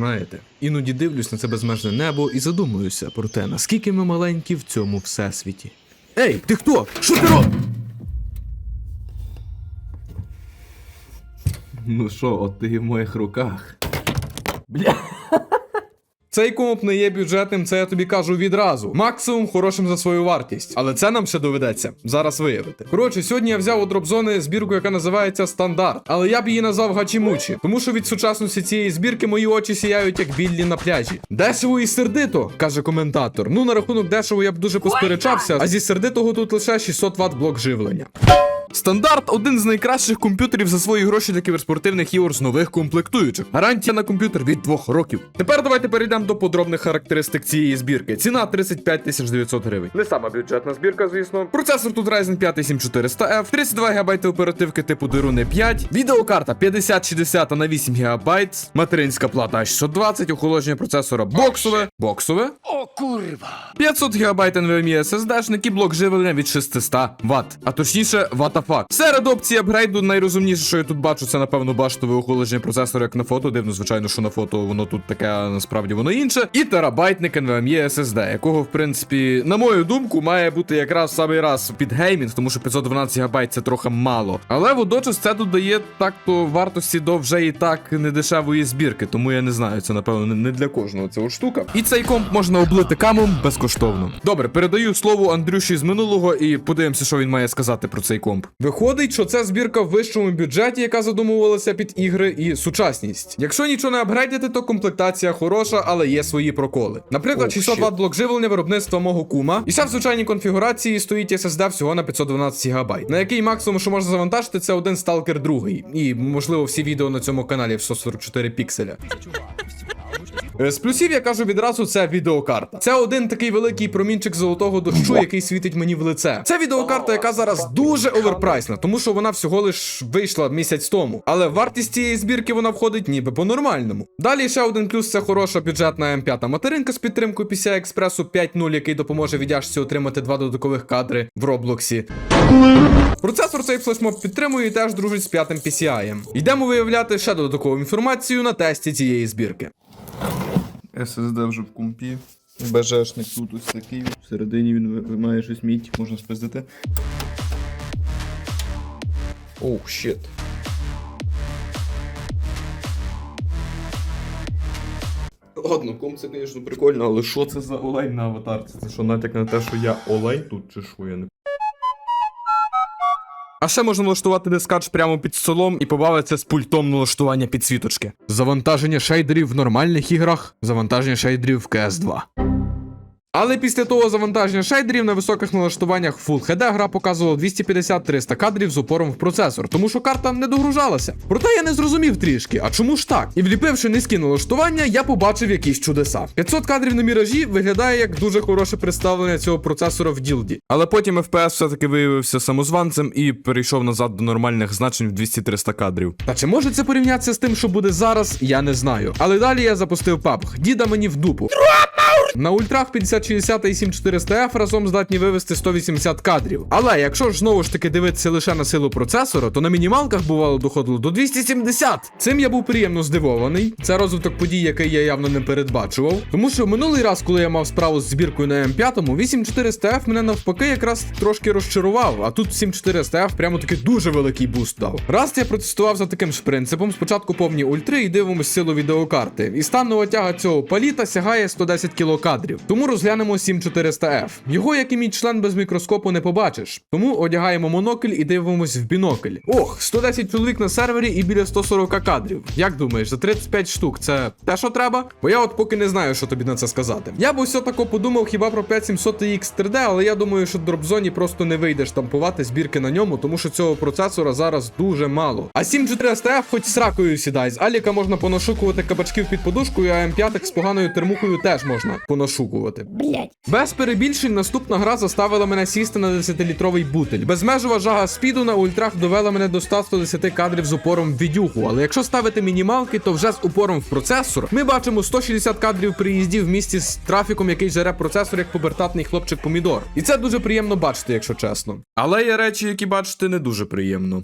Знаєте, іноді дивлюсь на це безмежне небо і задумуюся про те, наскільки ми маленькі в цьому всесвіті. Ей, ти хто? Що ти ро... Ну що, от ти в моїх руках. Бля. Цей комп не є бюджетним, це я тобі кажу відразу. Максимум хорошим за свою вартість. Але це нам ще доведеться зараз виявити. Коротше, сьогодні я взяв у дропзони збірку, яка називається стандарт. Але я б її назвав гачімучі, тому що від сучасності цієї збірки мої очі сіяють як біллі на пляжі. Дешево і сердито, каже коментатор. Ну на рахунок дешево я б дуже посперечався, а зі сердитого тут лише 600 Вт блок живлення. Стандарт один з найкращих комп'ютерів за свої гроші для кіберспортивних ігор з нових комплектуючих. Гарантія на комп'ютер від 2 років. Тепер давайте перейдемо до подробних характеристик цієї збірки. Ціна 35 900 гривень. Не сама бюджетна збірка, звісно. Процесор тут Ryzen 5 7400F, 32 ГБ оперативки типу Dirune 5, відеокарта 5060 на 8 ГБ, материнська плата 620, охолодження процесора боксове, боксове. О, курва! 500 ГБ NVMe SSD-шник і блок живлення від 600 Вт, а точніше ватафак. Серед опцій апгрейду найрозумніше, що я тут бачу, це напевно баштове охолодження процесора, як на фото. Дивно, звичайно, що на фото воно тут таке, а насправді воно інше. І терабайтник NVMe SSD, якого, в принципі, на мою думку, має бути якраз в самий раз під геймінг, тому що 512 ГБ це трохи мало. Але водночас це додає так-то вартості до вже і так недешевої збірки, тому я не знаю, це напевно не для кожного цього штука. І цей комп можна облити камом безкоштовно. Добре, передаю слово Андрюші з минулого і подивимося, що він має сказати про цей комп. Виходить, що це збірка в вищому бюджеті, яка задумувалася під ігри і сучасність. Якщо нічого не апгрейдити, то комплектація хороша, але є свої проколи. Наприклад, Oh, 600. Вт блок живлення виробництва мого кума. І ще в звичайній конфігурації стоїть SSD всього на 512 ГБ. На який максимум, що можна завантажити, це один Stalker 2. І можливо всі відео на цьому каналі в 144 пікселя. Е, З плюсів я кажу відразу, це відеокарта. Це один такий великий промінчик золотого дощу, який світить мені в лице. Це відеокарта, яка зараз дуже оверпрайсна, тому що вона всього лиш вийшла місяць тому. Але вартість цієї збірки вона входить ніби по-нормальному. Далі ще один плюс це хороша бюджетна М5 материнка з підтримкою PCI Express 5.0, який допоможе віддяжці отримати два додаткових кадри в Роблоксі. Процесор цей флешмоб підтримує і теж дружить з п'ятим PCI. Йдемо виявляти ще додаткову інформацію на тесті цієї збірки. SSD вже в компі. БЖшник тут ось такий. Всередині він має щось мідь, можна спиздити. Оу, щит. Ладно, комп це, звісно, прикольно, але що це за олень на аватарці? Це що натяк на те, що я олень тут чи що я не А ще можна налаштувати дискач прямо під столом і побавитися з пультом налаштування підсвіточки. Завантаження шейдерів в нормальних іграх, завантаження шейдерів в CS2. Але після того завантаження шейдерів на високих налаштуваннях Full HD гра показувала 250-300 кадрів з упором в процесор, тому що карта не догружалася. Проте я не зрозумів трішки, а чому ж так? І вліпивши низькі налаштування, я побачив якісь чудеса. 500 кадрів на міражі виглядає як дуже хороше представлення цього процесора в ділді. Але потім FPS все-таки виявився самозванцем і перейшов назад до нормальних значень в 200-300 кадрів. Та чи може це порівнятися з тим, що буде зараз, я не знаю. Але далі я запустив PUBG. Діда мені в дупу. На ультрах 5060 і 7400F разом здатні вивести 180 кадрів. Але якщо ж знову ж таки дивитися лише на силу процесора, то на мінімалках бувало доходило до 270. Цим я був приємно здивований. Це розвиток подій, який я явно не передбачував. Тому що минулий раз, коли я мав справу з збіркою на М5, 8400F мене навпаки якраз трошки розчарував. А тут 7400F прямо таки дуже великий буст дав. Раз я протестував за таким ж принципом: спочатку повні ультри і дивимось силу відеокарти. І станова тяга цього паліта сягає 110 кілокадрів. Тому розглянемо 7400F. Його, як і мій член без мікроскопу, не побачиш. Тому одягаємо монокль і дивимось в бінокль. Ох, 110 чоловік на сервері і біля 140 кадрів. Як думаєш, за 35 штук це те, що треба? Бо я от поки не знаю, що тобі на це сказати. Я б усе тако подумав хіба про 5700 X 3D, але я думаю, що дропзоні просто не вийде штампувати збірки на ньому, тому що цього процесора зараз дуже мало. А 7400F хоч сракою сідай. З Аліка можна понашукувати кабачків під подушкою, а М5 з поганою термухою теж можна понашукувати. Блять. Без перебільшень наступна гра заставила мене сісти на 10-літровий бутель. Безмежова жага спіду на ультрах довела мене до 100-110 кадрів з упором в відюху. Але якщо ставити мінімалки, то вже з упором в процесор ми бачимо 160 кадрів приїздів в місті з трафіком, який жере процесор як пубертатний хлопчик помідор. І це дуже приємно бачити, якщо чесно. Але є речі, які бачити не дуже приємно.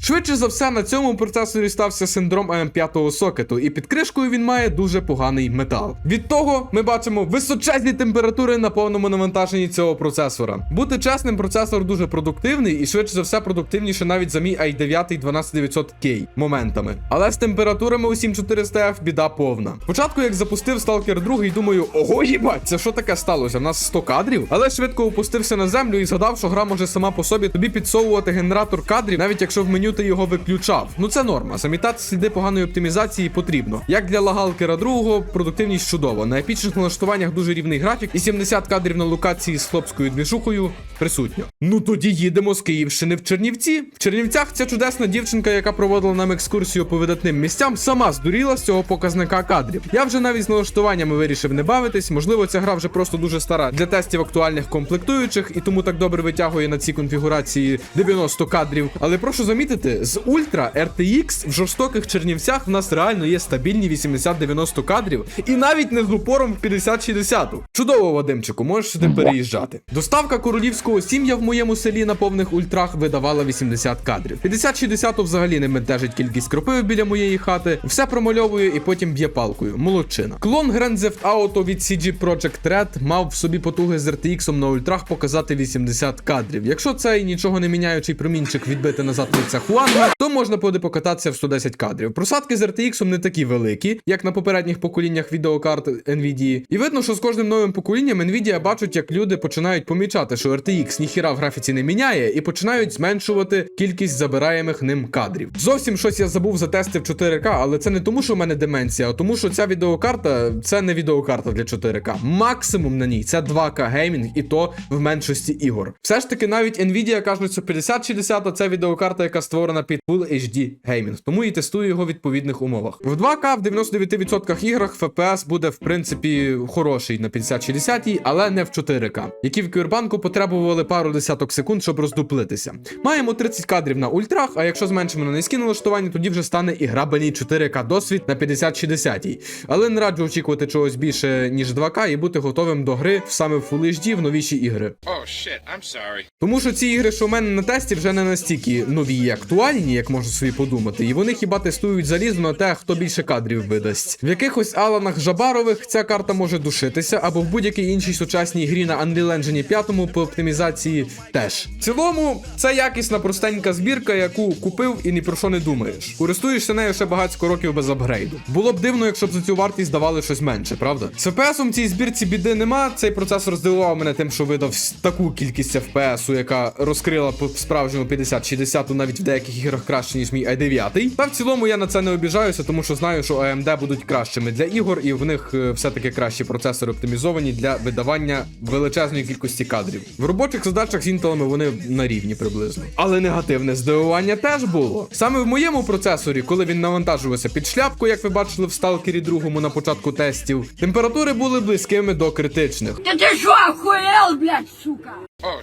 Швидше за все, на цьому процесорі стався синдром АМ5 сокету, і під кришкою він має дуже поганий метал. Від того ми бачимо височезні температури на повному навантаженні цього процесора. Бути чесним, процесор дуже продуктивний і швидше за все продуктивніше навіть за мій i9 12900K моментами. Але з температурами у 7400F біда повна. Спочатку, як запустив Stalker 2, думаю, ого, їбать, це що таке сталося? У нас 100 кадрів, але швидко опустився на землю і згадав, що гра може сама по собі тобі підсовувати генератор кадрів, навіть якщо в меню ти його виключав. Ну це норма. Замітати сліди поганої оптимізації потрібно. Як для лагалкера другого, продуктивність чудова. На епічних налаштуваннях дуже рівний графік, і 70 кадрів на локації з хлопською двіжухою присутньо. Ну тоді їдемо з Київщини в Чернівці. В Чернівцях ця чудесна дівчинка, яка проводила нам екскурсію по видатним місцям, сама здуріла з цього показника кадрів. Я вже навіть з налаштуваннями вирішив не бавитись. Можливо, ця гра вже просто дуже стара для тестів актуальних комплектуючих, і тому так добре витягує на цій конфігурації 90 кадрів. Але прошу замітити, з Ультра RTX в жорстоких чернівцях в нас реально є стабільні 80-90 кадрів, і навіть не з упором в 50-60. Чудово, Вадимчику, можеш сюди переїжджати. Доставка королівського сім'я в моєму селі на повних ультрах видавала 80 кадрів. 50-60 взагалі не ментежить кількість кропиви біля моєї хати, все промальовує і потім б'є палкою. Молодчина. Клон Grand Theft Auto від CG Projekt Red мав в собі потуги з RTX на ультрах показати 80 кадрів. Якщо цей нічого не міняючий промінчик відбити назад лиця Хуанга, то можна буде покататися в 110 кадрів. Просадки з RTX не такі великі, як на попередніх поколіннях відеокарт Nvidia. І видно, що з кожним новим поколінням Nvidia бачать, як люди починають помічати, що RTX ніхіра в графіці не міняє, і починають зменшувати кількість забираємих ним кадрів. Зовсім щось я забув затестив 4К, але це не тому, що в мене деменція, а тому, що ця відеокарта це не відеокарта для 4К. Максимум на ній це 2К геймінг, і то в меншості ігор. Все ж таки, навіть Nvidia кажуть, що 5060 це відеокарта, яка створена під Full HD геймінг, тому і тестую його в відповідних умовах. В 2К в 99% іграх FPS буде в принципі хороший на 5060, але не в 4К, які в Кюрбанку потребували пару десяток секунд, щоб роздуплитися. Маємо 30 кадрів на ультрах, а якщо зменшимо на низькі налаштування, тоді вже стане і грабельний 4К досвід на 5060. Але не раджу очікувати чогось більше ніж 2К і бути готовим до гри саме в Full HD в новіші ігри. Oh shit, I'm sorry. Тому що ці ігри, що в мене на тесті, вже не настільки нові і актуальні, як можна собі подумати, і вони хіба тестують залізно на те, хто більше кадрів видасть. В якихось Аланах Жабарових ця карта може душитися, або в будь-якій іншій сучасній грі на Unreal Engine 5 по оптимізації теж. В цілому, це якісна простенька збірка, яку купив і ні про що не думаєш. Користуєшся нею ще багатько років без апгрейду. Було б дивно, якщо б за цю вартість давали щось менше, правда? З FPS-ом в цій збірці біди нема. Цей процесор здивував мене тим, що видав таку кількість FPS, яка розкрила по справжньому 50-60 навіть в деяких іграх краще, ніж мій i9. Та в цілому я на це не обіжаюся, тому що знаю, що AMD будуть кращими для ігор, і в них е, все-таки кращі процесори оптимізовані для видавання величезної кількості кадрів. В робочих задачах з інтелами вони на рівні приблизно. Але негативне здивування теж було. Саме в моєму процесорі, коли він навантажувався під шляпку, як ви бачили в сталкері другому на початку тестів, температури були близькими до критичних. Да ты что, охуел, блядь, сука? Oh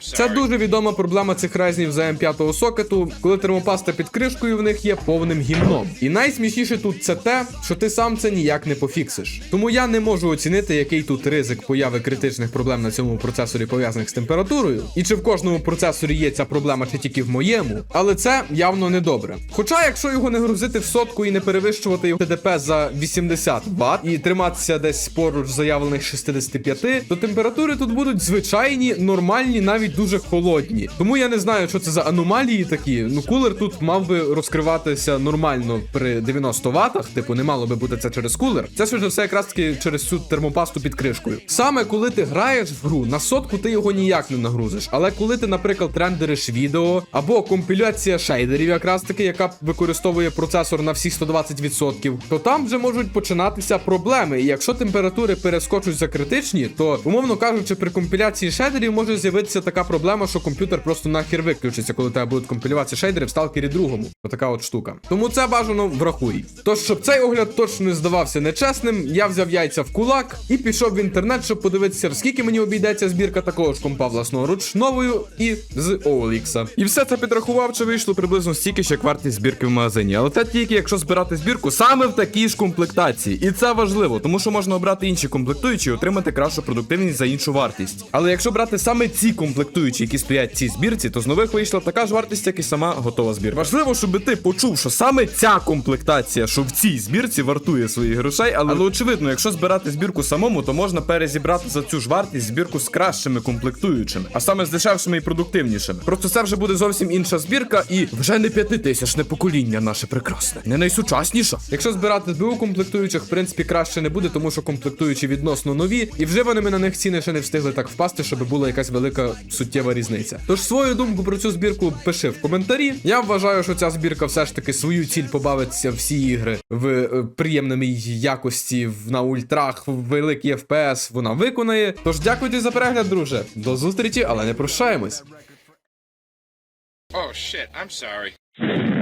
Це дуже відома проблема цих резнів за М5 сокету, коли термопаста під кришкою в них є повним гімном. І найсмішніше тут це те, що ти сам це ніяк не пофіксиш. Тому я не можу оцінити, який тут ризик появи критичних проблем на цьому процесорі пов'язаних з температурою, і чи в кожному процесорі є ця проблема, чи тільки в моєму, але це явно не добре. Хоча, якщо його не грузити в сотку і не перевищувати його ТДП за 80 Вт і триматися десь поруч заявлених 65, то температури тут будуть звичайні, нормальні, навіть дуже холодні. Тому я не знаю, що це за аномалії такі. Ну, кулер тут мав би розкриватися нормально при 90 ватах, типу, не мало би бути це через кулер. Це ж все якраз таки через цю термопасту під кришкою. Саме коли ти граєш в гру, на сотку ти його ніяк не нагрузиш. Але коли ти, наприклад, рендериш відео або компіляція шейдерів, якраз таки, яка використовує процесор на всі 120%, то там вже можуть починатися проблеми. І якщо температури перескочуть за критичні, то умовно кажучи, при компіляції шейдерів може з'явитися така проблема, що комп'ютер просто нахер виключиться, коли тебе будуть компілюватися шейдери в сталкері другому. Отака от штука. Тому це бажано врахуй. Тож, щоб цей огляд точно не здавався нечесним, я взяв яйця в кулак і пішов в інтернет, щоб подивитися, скільки мені обійдеться збірка такого ж компа власноруч новою і з OLX. І все це підрахував, чи вийшло приблизно стільки як вартість збірки в магазині. Але це тільки якщо збирати збірку саме в такій ж комплектації. І це важливо, тому що можна обрати інші комплектуючі і отримати кращу продуктивність за іншу вартість. Але якщо брати саме саме ці комплектуючі, які стоять в цій збірці, то з нових вийшла така ж вартість, як і сама готова збірка. Важливо, щоб ти почув, що саме ця комплектація, що в цій збірці вартує своїх грошей, але, але очевидно, якщо збирати збірку самому, то можна перезібрати за цю ж вартість збірку з кращими комплектуючими, а саме з дешевшими і продуктивнішими. Просто це вже буде зовсім інша збірка, і вже не п'ятитисячне покоління наше прекрасне, не найсучасніша. Якщо збирати з БУ комплектуючих, в принципі, краще не буде, тому що комплектуючі відносно нові, і вживаними на них ціни ще не встигли так впасти, щоб була якась велика суттєва різниця. Тож свою думку про цю збірку пиши в коментарі. Я вважаю, що ця збірка все ж таки свою ціль побавиться всі ігри в е, приємній якості, на ультрах, в великий FPS вона виконає. Тож дякую за перегляд, друже. До зустрічі, але не прощаємось. Oh shit, I'm sorry.